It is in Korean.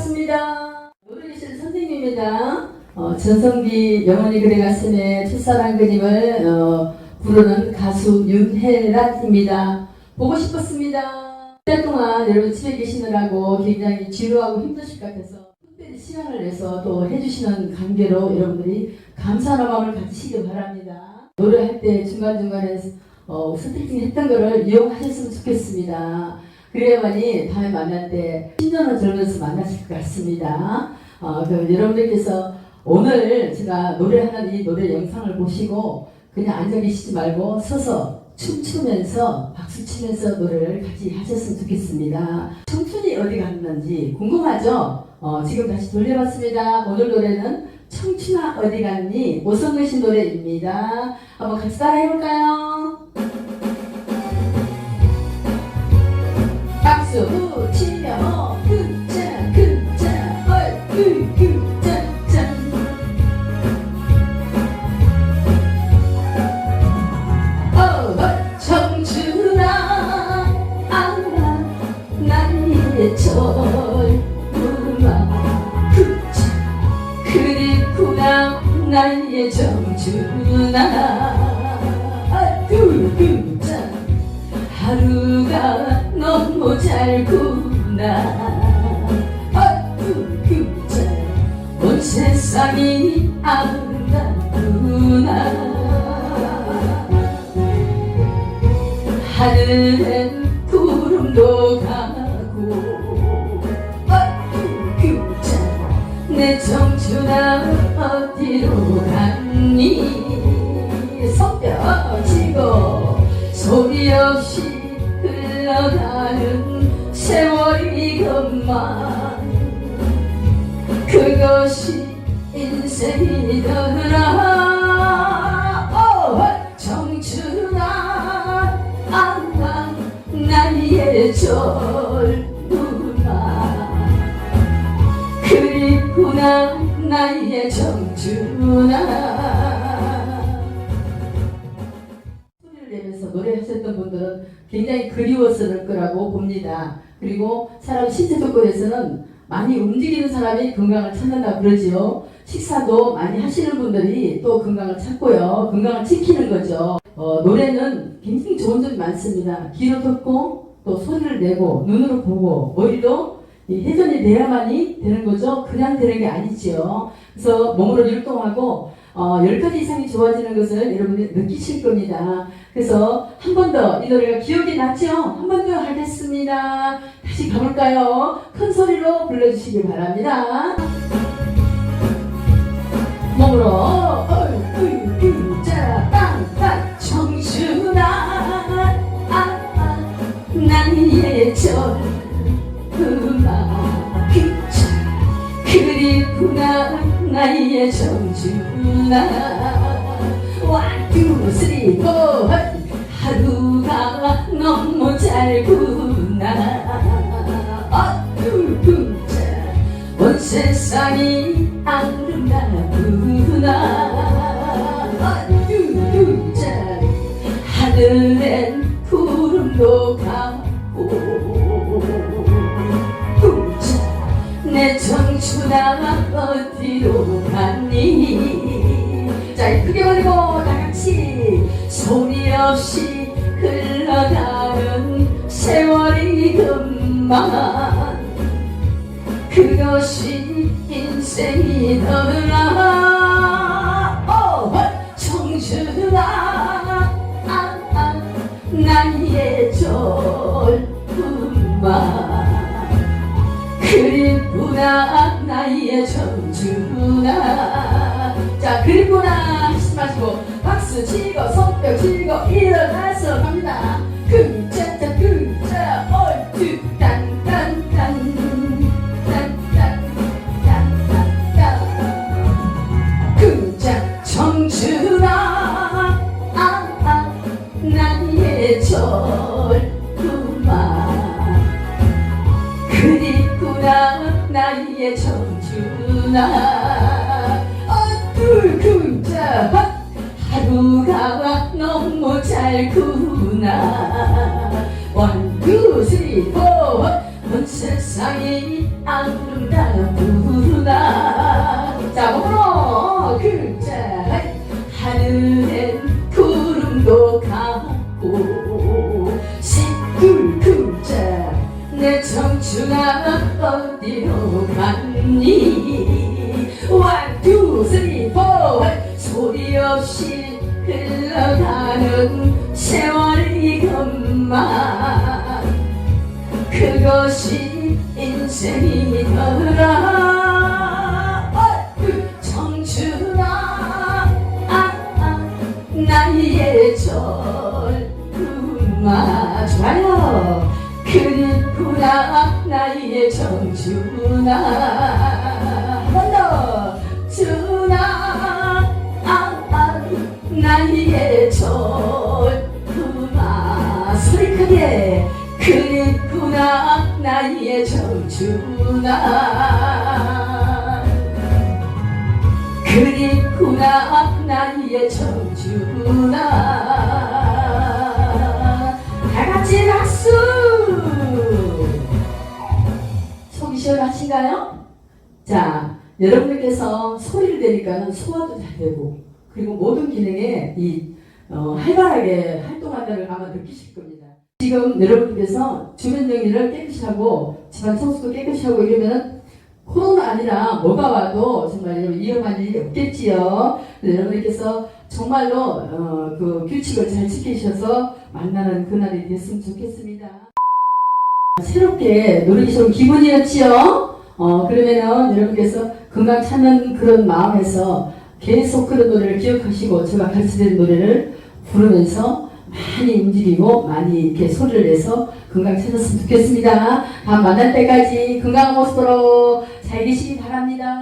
반갑습니다. 노래교실 선생님입니다. 어, 전성기 영원히 가슴에 첫사랑 그림을 어, 부르는 가수 윤혜란입니다. 보고 싶었습니다. 때 동안 여러분 집에 계시느라고 굉장히 지루하고 힘드실 것 같아서 특별히 시간을 내서 또 해주시는 관계로 여러분들이 감사한 마음을 가지시기 바랍니다. 노래할 때 중간중간에 어, 스트레칭 했던 거를 이용하셨으면 좋겠습니다. 그래야만이 다음에 만날 때 신전을 들으면서 만나실 것 같습니다. 어, 그 여러분들께서 오늘 제가 노래하는 이 노래 영상을 보시고 그냥 앉아 계시지 말고 서서 춤추면서 박수 치면서 노래를 같이 하셨으면 좋겠습니다. 청춘이 어디 갔는지 궁금하죠? 어, 지금 다시 돌려봤습니다. 오늘 노래는 청춘아 어디 갔니? 오성근 씨 노래입니다. 한번 같이 따라 해볼까요? 얼굴 그자 하루가 너무 짧구나. 그자 온 세상이 아름답구나. 하늘엔 구름도 가고 그자 내 청춘아 어디로 갔니 손뼉치고 소리 없이 흘러가는 세월이건만. 그것이 인생이더라 오 청춘아 아마 나의 젊음아 그립구나 나의 청춘아 노래하셨던 분들은 굉장히 그리웠을 거라고 봅니다. 그리고 사람 신체 조건에서는 많이 움직이는 사람이 건강을 찾는다 그러지요. 식사도 많이 하시는 분들이 또 건강을 찾고요. 건강을 지키는 거죠. 어, 노래는 굉장히 좋은 점이 많습니다. 귀로 듣고 또 소리를 내고 눈으로 보고 머리로 이 회전이 돼야만이 되는 거죠. 그냥 되는 게 아니지요. 그래서 몸으로 율동하고 어, 10가지 이상이 좋아지는 것을 여러분들이 느끼실 겁니다. 그래서 한 번 더 이 노래가 기억이 났죠? 한 번 더 하겠습니다. 다시 가볼까요? 큰 소리로 불러주시기 바랍니다. 몸으로 청춘아 아, 아, 나의 젊음아 그저 나 나의 청춘아 One, two, three, four 하루가 너무 짧구나. 어두구자 온 세상이 아름답구나 어디로 갔니? 자 크게 버리고 다같이 소리 없이 흘러가는 세월이 금방 그것이 인생이더라 오 청춘아 아, 아, 나의 젊 그립구나 나의 청춘아 자 그립구나 하시지 마시고 박수 치고 손뼉 치고 일어나서 갑니다. 그자자 그자 얼추 딴딴딴. 딴딴딴딴딴. 그자 청춘아 아, 아, 나의 젊 청춘아 어둘그자 하루가 너무 짧구나 원투 쓰리 포온 세상이 아름다우구나 자 먹으러 글자 흘러가는 세월이 것만 그것이 인생이더라. 어이, 청춘아 아, 아, 나의 젊음아 좋아요. 그립구나 나의 청춘아 청춘아 그립구나 나의 청춘아 다같이 박수 속이 시원하신가요? 자 여러분들께서 소리를 내니까 소화도 잘 되고 그리고 모든 기능에 이 어, 활발하게 활동한다는 걸 아마 느끼실 겁니다. 지금 여러분께서 주변 정리를 깨끗이 하고 집안 청소도 깨끗이 하고 이러면 코로나 아니라 뭐가 와도 정말 위험한 일이 없겠지요. 여러분께서 정말로 어, 그 규칙을 잘 지키셔서 만나는 그날이 됐으면 좋겠습니다. 새롭게 노력이 좀 기분이었지요. 어 그러면은 여러분께서 건강 찾는 그런 마음에서 계속 그런 노래를 기억하시고 제가 가르쳐드린 노래를 부르면서 많이 움직이고 많이 이렇게 소리를 내서 건강 찾았으면 좋겠습니다. 다음 만날 때까지 건강한 모습으로 잘 계시기 바랍니다.